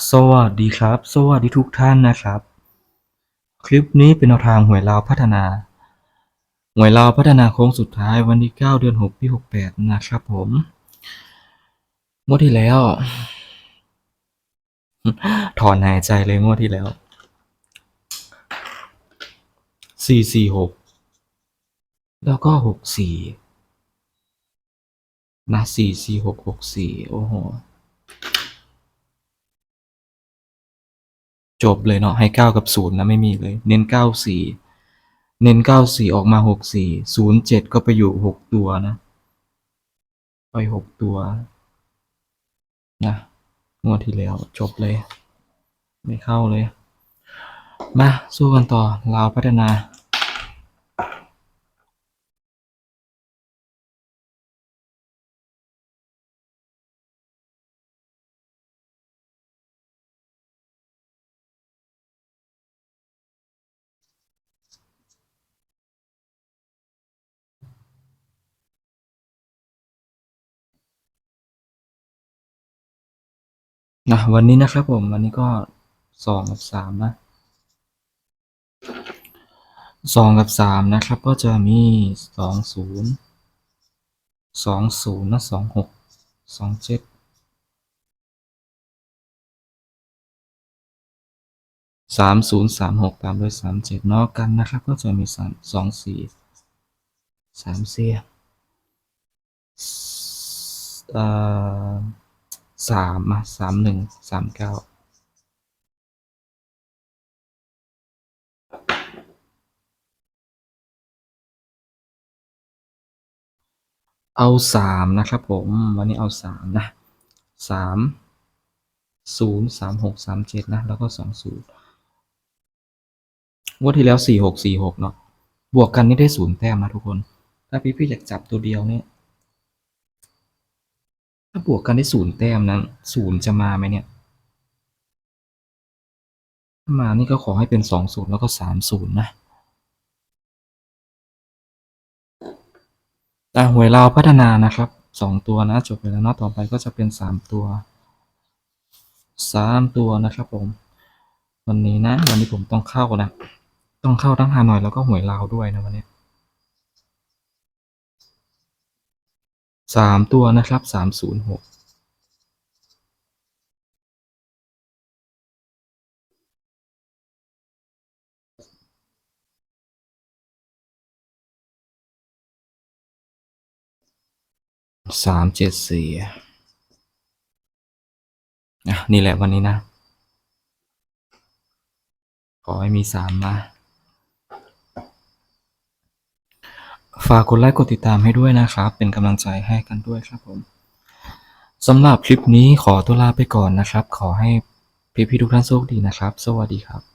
สวัสดีครับ สวัสดีทุกท่านนะครับ คลิปนี้เป็นแนวทางหวยลาวพัฒนา หวยลาวพัฒนาโค้งสุดท้ายวันที่ 9 เดือน 6 ปี 68 นะครับผมงวดที่แล้ว ถอนหายใจเลยงวดที่แล้ว 446 แล้วก็ 64 นะ 446 64 โอ้โห จบเลยเนาะให้เก้ากับศูนย์นะ ไม่มีเลย เน้นเก้าสี่เน้นเก้าสี่ออกมาหกสี่ศูนย์เจ็ดก็ไปอยู่หกตัวนะ ไปหกตัวนะงวดที่แล้วจบเลย ไม่เข้าเลย มา สู้กันต่อ ลาวพัฒนา นะวันนี้นะครับผมวันนี้ก็สองกับสามนะสองกับสามนะครับ ก็จะมีสองศูนย์สองศูนย์นะสองหกสองเจ็ดสามศูนย์สามหกตามด้วยสามเจ็ดนอกกันนะครับ ก็จะมีสามสองสี่สามเสียเอ่อ สามสามหนึ่งสามเก้าเอาสามนะครับผม วันนี้เอาสามนะสามศูนย์สามหกสามเจ็ดนะ แล้วก็สองศูนย์งวดที่แล้วสี่หกสี่หกเนาะบวกกันนี่ได้ศูนย์แต้มนะทุกคน ถ้าพี่พี่ๆอยากจับตัวเดียวเนี่ย ถ้าบวกกันได้ศูนย์แต้มนั้นศูนย์จะมาไหมเนี่ย ถ้ามานี่ก็ขอให้เป็นสองศูนย์แล้วก็สามศูนย์นะแต่หวยลาพัฒนานะครับสองตัวนะจบไปแล้วเนาะต่อไปก็จะเป็นสามตัวสามตัวนะครับผม วันนี้นะ วันนี้ผมต้องเข้านะ ต้องเข้าทั้งฮานอยแล้วก็หวยลาวด้วยนะวันนี้ สามตัวนะครับสามศูนย์หกสามเจ็ดสี่อะนี่แหละวันนี้นะ ขอให้มีสามมา ฝากกดไลค์กดติดตามให้ด้วยนะครับ เป็นกำลังใจให้กันด้วยครับผมสำหรับคลิปนี้ขอตัวลาไปก่อนนะครับ ขอให้พี่ๆทุกท่านโชคดีนะครับ สวัสดีครับ